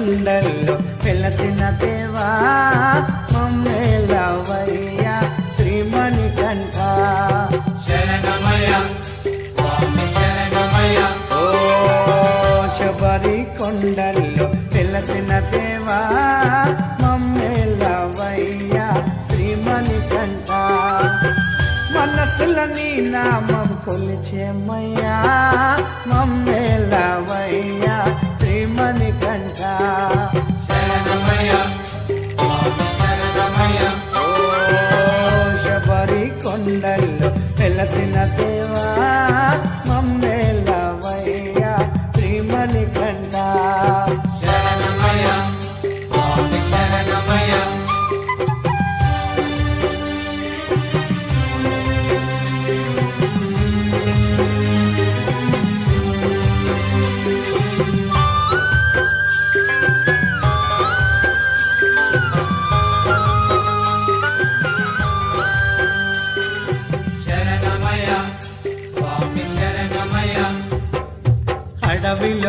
కొండల్లో వెలసిన దేవా మమ్మేలవయ్యా శ్రీమణి కంఠ. శరణమయ ఓ శబరి కొండల్లో వెలసిన దేవా మమ్మేలవయ్యా శ్రీమణి కంఠ. మనసుల నీ నామం కొలిచేమయ్యా మమ్మేలవయ్యా శ్రీమణి కంఠ.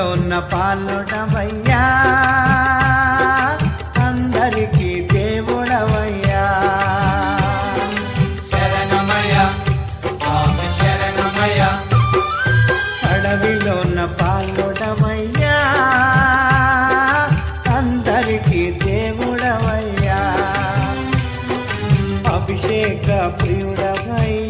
అడవిలో ఉన్న పాలుడవయ్యా. అందరికీ దేవుడవయ్యా. శరణమయ స్వామి శరణమయ అడవిలో ఉన్న పాలుడవయ్యా. అందరికీ దేవుడవయ్యా. అభిషేక ప్రియుడవయ్యా.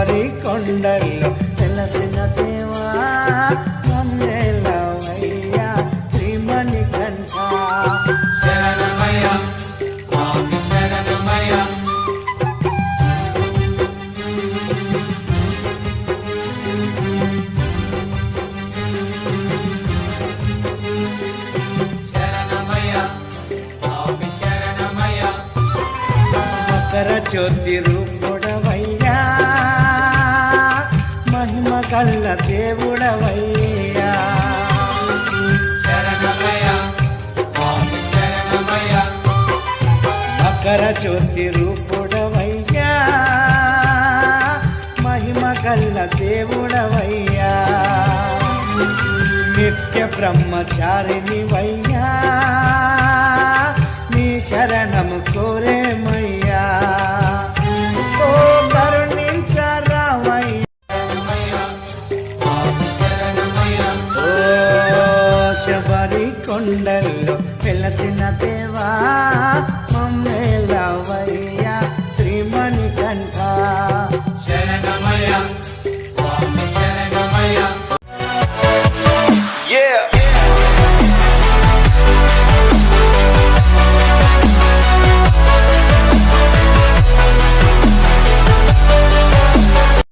శబరి కొండల్లో తెలసిన దేవా మమ్మేలవయ్యా కంఠ. స్వామి మకర జ్యోతి రూపుడవయ్యా కల్ల దేవుడవయ్యా. మకర జ్యోతి రూపుడవయ్యా. మహిమ కల్ల దేవుడవయ్యా. నిత్య బ్రహ్మచారిని వయ్యా నీ శరణము కోరేమయ్యా శబరి కొండల్లో వెలసిన తే